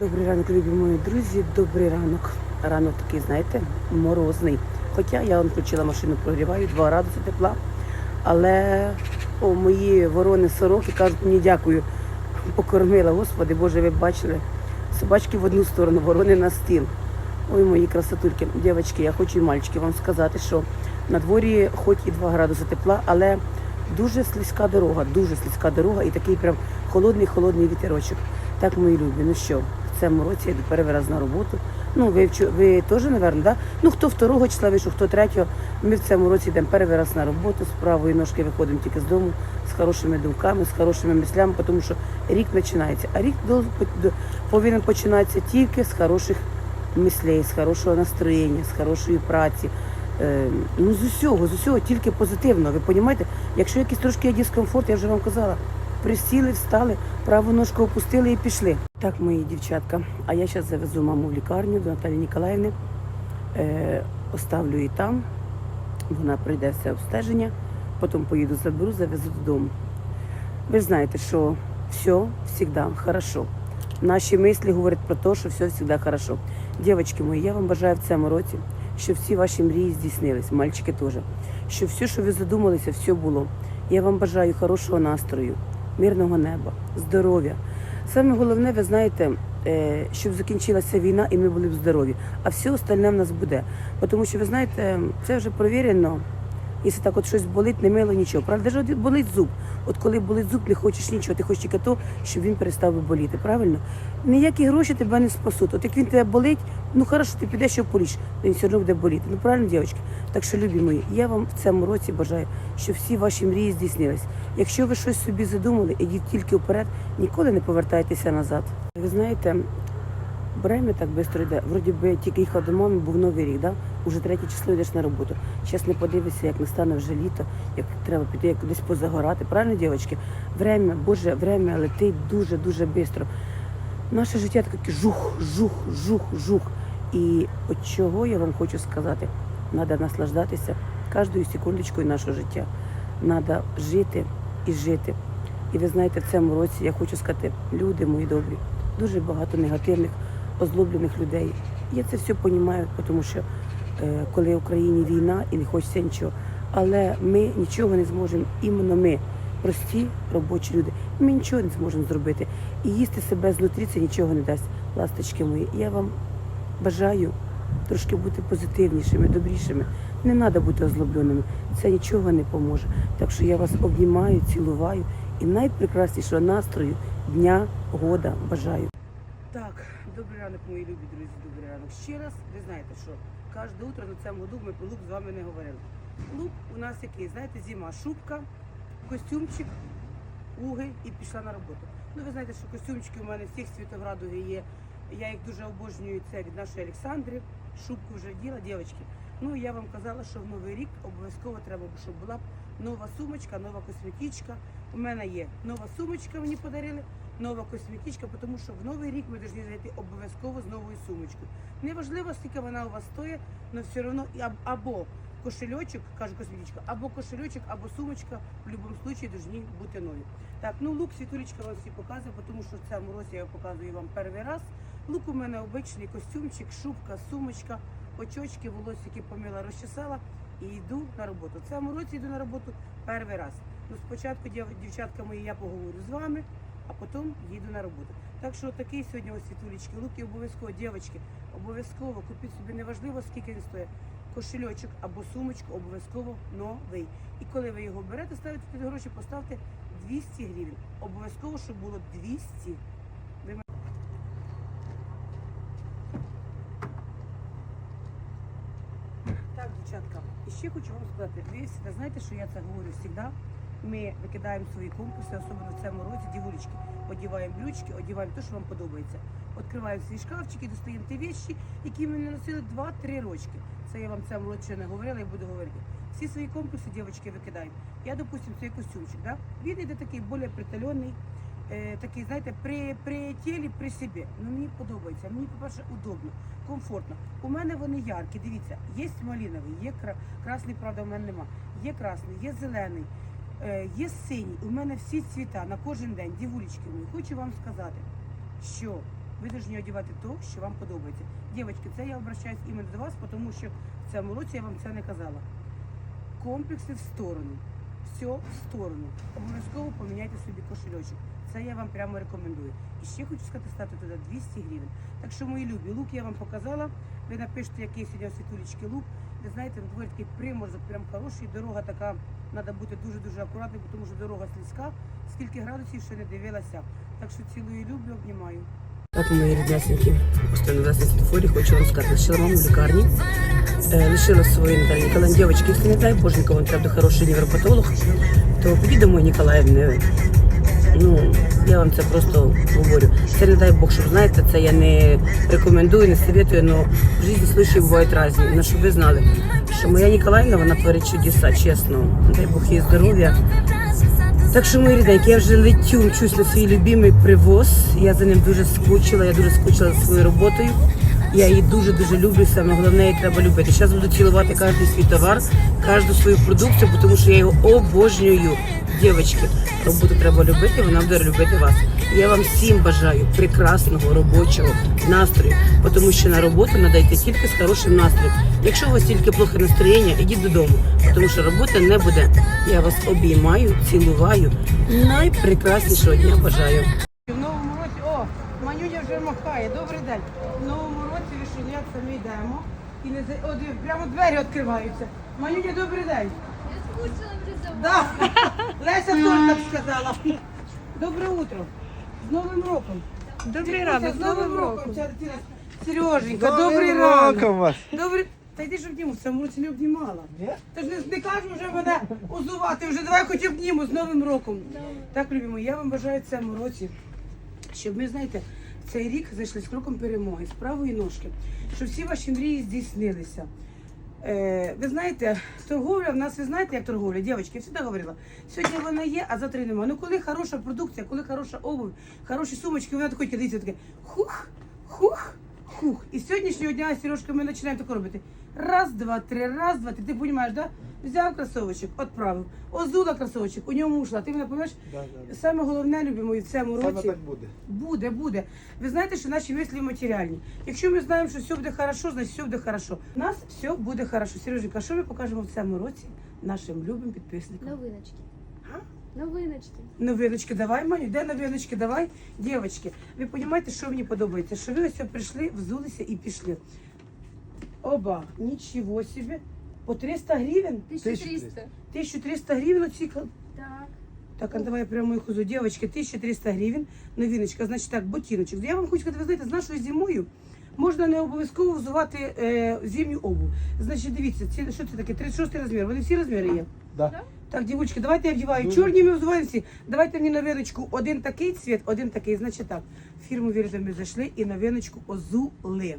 Добрий ранок, любі мої друзі. Добрий ранок. Ранок такий, знаєте, морозний. Хоча я вам включила машину, прогріваю 2 градуси тепла. Але о, мої ворони сороки кажуть мені дякую. Покормила, Господи, Боже, ви бачили. Собачки в одну сторону, ворони на стіл. Ой, мої красотульки, дівчатки, я хочу і мальчики вам сказати, що на дворі хоч і 2 градуси тепла, але дуже слизька дорога, дуже слизька дорога і такий прям холодний-холодний вітерочок. Так, мої любі, ну що, цьому році я перший раз на роботу. Ну, ви, ви теж, напевно, да? Ну, хто второго числа вийшов, хто третього. Ми в цьому році йдемо перший на роботу, з правої ножки виходимо тільки з дому, з хорошими думками, з хорошими мислями, тому що рік починається. А рік повинен починатися тільки з хороших мислей, з хорошого настроєння, з хорошої праці. Е, ну, з усього, з усього, тільки позитивно. Ви розумієте? Якщо якийсь трошки є дискомфорт, я вже вам казала, присіли, встали, праву ножку опустили і пішли. Так, мої дівчатка. А я зараз завезу маму в лікарню до Наталії Ніколаївни. Е, оставлю її там. Вона пройде все обстеження, потім поїду заберу, завезу додому. Ви знаєте, що все завжди хорошо. Наші мислі говорять про те, що все завжди хорошо. Дівчатки мої, я вам бажаю в цьому році, щоб всі ваші мрії здійснились, мальчики теж. Щоб все, що ви задумалися, все було. Я вам бажаю хорошого настрою, мирного неба, здоров'я. Саме головне, ви знаєте, е, щоб закінчилася війна і ми були б здорові. А все остальне в нас буде. Тому що ви знаєте, це вже провірено. Якщо так от щось болить, не мило нічого. Правда, от болить зуб. От коли болить зуб, не хочеш нічого, ти хочеш тільки то, щоб він перестав би боліти. Правильно? Ніякі гроші тебе не спасуть. От як він тебе болить, ну хорошо, ти підеш і поліч, він все одно буде боліти. Ну правильно, дівчатки? Так що, любі мої, я вам в цьому році бажаю, щоб всі ваші мрії здійснились. Якщо ви щось собі задумали, ідіть тільки вперед, ніколи не повертайтеся назад. Ви знаєте, Время так швидко йде. Вроді би тільки їхав до мами, був новий рік, да? Уже третє число йдеш на роботу. Зараз не подивишся, як настане вже літо, як треба піти як кудись позагорати. Правильно, дівчатки? Время, Боже, время летить дуже-дуже швидко. Наше життя таке жух, жух, жух, жух. І от чого я вам хочу сказати? Треба наслаждатися кожною секундочкою нашого життя. Треба жити і жити. І ви знаєте, в цьому році я хочу сказати, люди мої добрі, дуже багато негативних, озлоблених людей. Я це все розумію, тому що е, коли в Україні війна і не хочеться нічого. Але ми нічого не зможемо, іменно ми, прості робочі люди, ми нічого не зможемо зробити. І їсти себе знутрі це нічого не дасть. Ласточки мої, я вам бажаю трошки бути позитивнішими, добрішими. Не треба бути озлобленими. Це нічого не поможе. Так що я вас обнімаю, цілуваю і найпрекраснішого настрою дня, года бажаю. Так, добрий ранок, мої любі друзі, добрий ранок. Ще раз, ви знаєте, що кожне утро на цьому году ми про лук з вами не говорили. Лук у нас який, знаєте, зима, шубка, костюмчик, уги і пішла на роботу. Ну, ви знаєте, що костюмчики у мене всіх світоградові є. Я їх дуже обожнюю це від нашої Олександри. Шубку вже діла, дівчатки. Ну, я вам казала, що в новий рік обов'язково треба, щоб була нова сумочка, нова косметичка. У мене є нова сумочка, мені подарили, нова косметичка, тому що в новий рік ми повинні зайти обов'язково з новою сумочкою. Неважливо, скільки вона у вас стоїть, але все одно або кошельочок, кажу косметичка, або кошельочок, або сумочка в будь-якому випадку повинні бути нові. Так, ну лук світулечка вам всі показує, тому що в цьому році я показую вам перший раз. Лук у мене обичний костюмчик, шубка, сумочка, очочки, волосики помила, розчесала і йду на роботу. В цьому році йду на роботу перший раз. Ну, спочатку, дів- дівчатка мої, я поговорю з вами, а потім їду на роботу. Так що такий сьогодні ось світулечки, лук і обов'язково, дівчатки, обов'язково купіть собі, неважливо, скільки він стоїть. Кошельочок або сумочку обов'язково новий. І коли ви його берете, ставите під гроші, поставте 200 гривень. Обов'язково, щоб було 200. Ви мене- Так, дівчатка, і ще хочу вам сказати, ви знаєте, що я це говорю завжди. Ми викидаємо свої комплекси, особливо в цьому році, дівулечки, одіваємо брючки, одіваємо те, що вам подобається. Відкриваємо свій шкафчик і достаємо ті вещі, які ми не носили 2-3 рочки. Це я вам це молодше не говорила і буду говорити. Всі свої комплекси, дівчатки, викидаємо. Я, допустим, цей костюмчик, да? він йде такий більш приталений, е, такий, знаєте, при, при тілі, при собі. Ну мені подобається. Мені, по-перше, удобно, комфортно. У мене вони яркі. Дивіться, є малиновий, є кра... красний, правда, у мене нема. Є красний, є зелений, е, є синій. У мене всі цвіта на кожен день. Дівулечки мої, хочу вам сказати, що ви повинні одягати то, що вам подобається. Дівчатки, це я обращаюсь іменно до вас, тому що в цьому році я вам це не казала. Комплекси в сторону. Все в сторону. Обов'язково поміняйте собі кошельочок. Це я вам прямо рекомендую. І ще хочу сказати, стати туди 200 гривень. Так що, мої любі, лук я вам показала. Ви напишете, який сьогодні у лук. Ви знаєте, на дворі такий приморозок, прям хороший. Дорога така, треба бути дуже-дуже акуратним, тому що дорога слизька. Скільки градусів ще не дивилася. Так що цілую люблю, обнімаю. Так, мої ріднясенькі, просто на світлофорі, хочу вам сказати, лишила маму в лікарні, е, лишила свої Наталі Ніколаївні. Дівчатки, якщо не дай Боже, нікому не треба хороший невропатолог, то підіть домой, Ніколаївне. Ну, я вам це просто говорю. Це не дай Бог, щоб знаєте, це я не рекомендую, не советую, але в житті случаї бувають різні. Ну, щоб ви знали, що моя Ніколаївна, вона творить чудеса, чесно. Дай Бог їй здоров'я. Так що, мої рідненькі, я вже летю, мчусь на свій любимий привоз. Я за ним дуже скучила, я дуже скучила за своєю роботою. Я її дуже-дуже люблю, саме головне, її треба любити. Зараз буду цілувати кожен свій товар, кожну свою продукцію, тому що я його обожнюю. Дівчатки, роботу треба любити, вона буде любити вас. Я вам всім бажаю прекрасного робочого настрою, тому що на роботу йти тільки з хорошим настроєм. Якщо у вас тільки плохе настроєння, ідіть додому, тому що роботи не буде. Я вас обіймаю, цілуваю. Найпрекраснішого дня бажаю. В новому році, о, Манюня вже махає. Добрий день. В новому році вишеняк самі йдемо. І не за... Прямо двері відкриваються. Манюня, добрий день. Я скучила вже за Да. Леся теж так сказала. Добре утро. З Новим роком. Добрий ранок, з Новим роком. Сереженька, добрий ранок. вас. Добрий. Та йди ж обніму, в цьому році не обнімала. Та ж не, не кажу вже мене озувати, вже давай хоч обніму з Новим роком. Так, любимо, я вам бажаю в цьому році, щоб ми, знаєте, цей рік зайшли з кроком перемоги, з правої ножки, щоб всі ваші мрії здійснилися. Е, ви знаєте, торговля в нас, ви знаєте, як торговля, дівчатки, я завжди говорила, сьогодні вона є, а завтра немає. Ну коли хороша продукція, коли хороша обувь, хороші сумочки, вона такої дивіться, таке хух, хух, хух. І з сьогоднішнього дня, Сережка, ми починаємо таке робити. Раз, два, три, раз, два, три. Ти розумієш, да? Взяв кросовочок, відправив. Озула кросовочок, у ньому ушла. Ти мене розумієш? Саме головне, любимо, і в цьому Саме році. так буде. Буде, буде. Ви знаєте, що наші мислі матеріальні. Якщо ми знаємо, що все буде хорошо, значить все буде хорошо. У нас все буде хорошо. Сереженька, що ми покажемо в цьому році нашим любим підписникам? новиночки. Новиночки. Новиночки, давай, Маню, де новиночки, давай. Дівчатки, ви розумієте, що мені подобається? Що ви ось прийшли, взулися і пішли. Оба, нічого собі. По 300 гривень? 1300. 1300 гривень оці Так. Так, а давай я прямо їх узу. Дівчатки, 1300 гривень. Новиночка, значить так, ботиночок. Я вам хочу сказати, ви знаєте, з нашою зимою можна не обов'язково взувати е, зимню обувь. Значить, дивіться, ці, що це таке? 36 розмір. Вони всі розміри є. Да. Так, дівчатки, давайте я вдіваю. Чорні ми взуваємо всі. Давайте мені новиночку. Один такий цвіт, один такий. Значить так, в фірму Вірта ми зайшли і новиночку озули.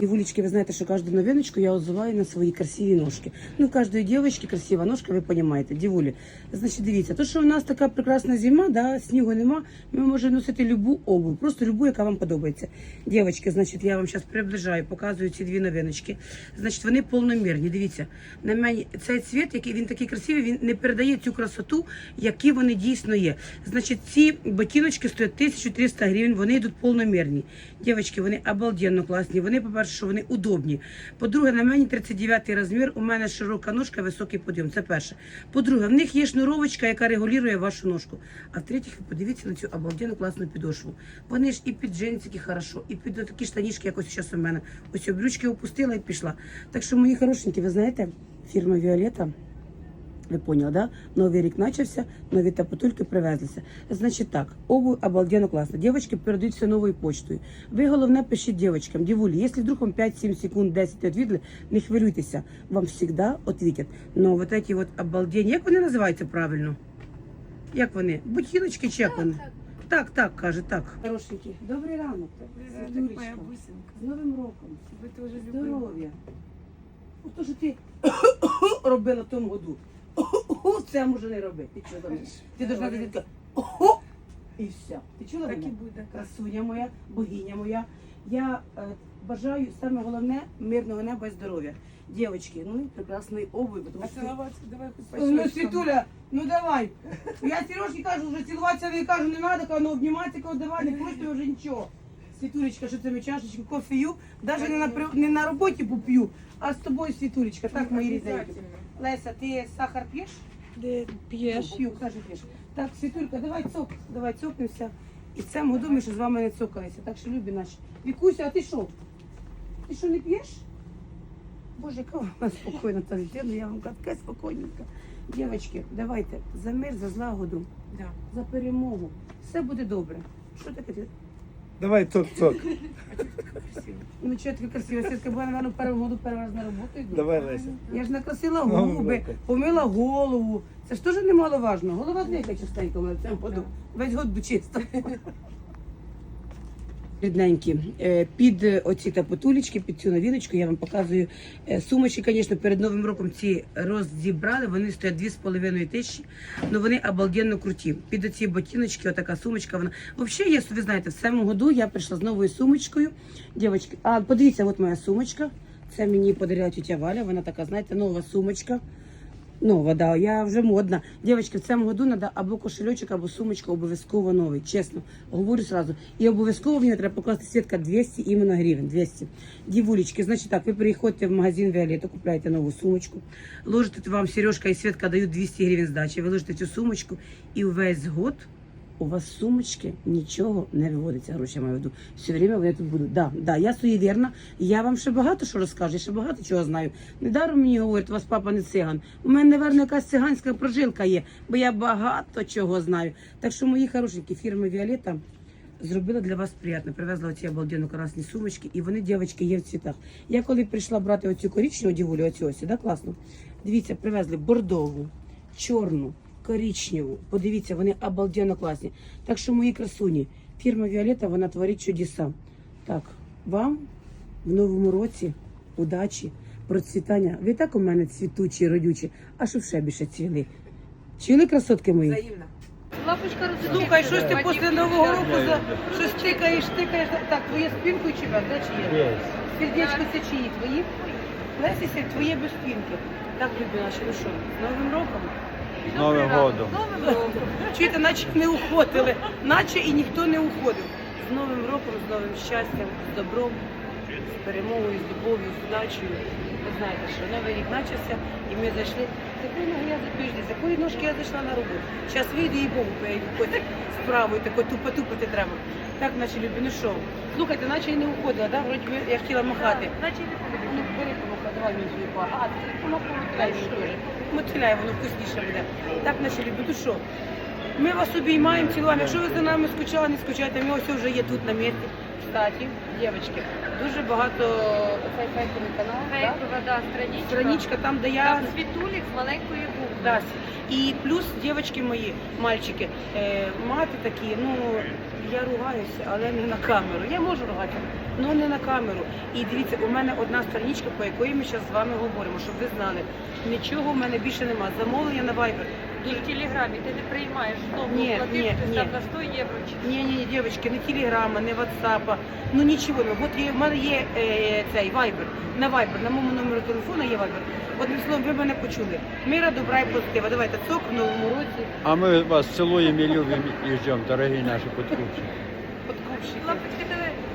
Дівулечки, ви знаєте, що кожну новиночку я озуваю на свої красиві ножки. Ну, кожної дівчинки красива ножка, ви розумієте, дівулі. Значить, дивіться, то, що у нас така прекрасна зима, да, снігу нема, ми можемо носити любу обувь, просто любу, яка вам подобається. Дівчатки, значить, я вам зараз приближаю, показую ці дві новиночки. Значить, вони повномірні. Дивіться, на мені цей цвіт, який він такий красивий, він не передає цю красоту, які вони дійсно є. Значить, ці ботиночки стоять 1300 гривень, вони йдуть повномірні. Дівчатки, вони обалденно класні. Вони, по-перше, що вони удобні. По-друге, на мені 39 розмір, у мене широка ножка, високий подйом. Це перше. По-друге, в них є шнуровочка, яка регулює вашу ножку. А в-третіх, подивіться на цю обалденну класну підошву. Вони ж і під джинсики хорошо, і під такі штанішки, якось зараз у мене. Ось обрючки опустила і пішла. Так що, мої хорошенькі, ви знаєте, фірма Віолета. Ви поняли, да? Новий рік почався, нові тапотульки привезлися. Значить так, обувь обалденно класна. Дівчатки передають все новою почтою. Ви головне пишіть дівчаткам, дівулі, якщо вдруг вам 5-7 секунд, 10 відвідали, не хвилюйтеся, вам завжди відвітять. Но вот эти вот обалденні, як вони називаються правильно? Як вони? Ботиночки чи як вони? Так, так, каже, так. Хорошенькі, добрий ранок. Моя бусинка. З Новим роком. Ви теж Здоров'я. Ну, то, що ти робила в тому году, це може не робити. Ти робиш? Ти должна Говори. тільки і все. Ти чула Так і буде. Красуня моя, богиня моя. Я е, бажаю саме головне мирного неба і здоров'я. Дівчатки, ну і прекрасної обуви. тому А що- цілуватися давай хоч Ну. Світуля, ну давай. Я Сережки кажу, вже цілуватися не кажу, не треба, кажу, ну обніматися, кажу, давай, не хочете вже нічого. Світулечка, що це ми чашечку кофею, навіть не на, не на роботі поп'ю, а з тобою світулечка. Так, мої рідненькі. Леся, ти сахар п'єш? Де п'єш? П'ю, каже, п'єш. Так, Світулька, давай цоп, давай цопнемося. І в цьому ми ще з вами не цокалися. Так що, любі наші. Вікуся, а ти що? Ти що не п'єш? Боже, яка вона спокійна та дитина, я вам кажу, така спокійненька. Дівчатки, давайте за мир, за злагоду, Да. за перемогу. Все буде добре. Що таке? Давай цок-цок. Ну, чого таке красива? Сітка була, напевно, в першому году перший раз на роботу йду. Давай, Леся. Я ж накрасила губи, помила голову. Це ж теж немаловажно. Голова дихає частенько але мене в цьому. Весь год би чисто. Рідненькі, е, під е, оці тапотулечки, під цю новіночку я вам показую е, сумочки, звісно, перед Новим роком ці розібрали, вони стоять 2,5 тисячі, але вони обалденно круті. Під оці ботиночки, отака сумочка, вона. Взагалі, я, ви знаєте, в цьому году я прийшла з новою сумочкою. Дівчатки, а подивіться, от моя сумочка. Це мені подарила тетя Валя, вона така, знаєте, нова сумочка. Нова, да, я вже модна. Дівчатки, в цьому году треба або кошельочок, або сумочка обов'язково новий, чесно. Говорю сразу. І обов'язково в треба покласти сітка 200 іменно гривень. 200. Дівулечки, значить так, ви приходите в магазин Віолетта, купляєте нову сумочку, ложите вам Сережка і Світка дають 200 гривень здачі. Ви ложите цю сумочку і весь год у вас сумочки нічого не виводиться, гроші я маю в виду. Все время вони тут будуть. Да, да, я суєвірна, я вам ще багато що розкажу, ще багато чого знаю. Недаром мені говорять, у вас папа не циган. У мене, напевно, якась циганська прожилка є, бо я багато чого знаю. Так що мої хорошенькі фірми Віолетта зробила для вас приємно. Привезла оці обалденно красні сумочки, і вони, дівчатки, є в цвітах. Я коли прийшла брати оцю коричневу дівулю, оцю ось, да, класно. Дивіться, привезли бордову, чорну, коричневу. Подивіться, вони обалденно класні. Так що, мої красуні, фірма Віолетта, вона творить чудеса. Так, вам в новому році удачі, процвітання. Ви так у мене цвітучі, родючі, а щоб ще більше цвіли. Цвіли, красотки мої? Взаємно. Лапочка розуміє. Слухай, щось ти після Нового року за щось тикаєш, тикаєш. Так, твоє спинку чи без, да, чи є? Сердечко це чиї твої? Лесіся, твоє без спинки. Так, любі наші, ну що, з Новим роком? З Новим годом. Новим роком. Чуєте, наче не уходили, наче і ніхто не уходив. З Новим роком, з новим щастям, з добром, з перемогою, з любов'ю, з удачею. Ви знаєте, що новий рік почався, і ми зайшли. З якої ноги я тиждень, з якої ножки я зайшла на роботу. Зараз вийду і Богу поїду потім справою, тако тупо-тупати треба. Так, наші любі, ну що, слухайте, наче і не уходила, да? вроді би я хотіла махати. Наче не. Ну, теж. Мотиляй, воно вкусніше буде. Так, наші любі, що? Ми вас обіймаємо, цілуємо. Якщо ви за нами скучали, не скучайте, ми ось вже є тут на місці. Кстати, дівчатки, дуже багато цей фейковий канал. Фейкова, да, страничка. Страничка там, де я Там світулік з маленької букви. Да. І плюс дівчатки мої, мальчики, е, мати такі, ну я ругаюся, але не на камеру. Я можу ругатися, але не на камеру. І дивіться, у мене одна страничка, по якої ми зараз з вами говоримо, щоб ви знали. Нічого в мене більше немає. Замовлення на Viber. І в телеграмі ти не приймаєш знову Ні, платити ні, ти ні. там на 100 євро чи Ні, ні, ні, дівчатки, не телеграма, не ватсапа, ну нічого. не. От є, в мене є е, цей Viber. На Viber, на моєму номеру телефону є Viber. Одним словом, ви мене почули. Мира, добра і позитива. Давайте цок в новому році. А ми вас цілуємо і любимо і ждемо, дорогі наші подкупчики. Подкупщики. Лапочка, тебе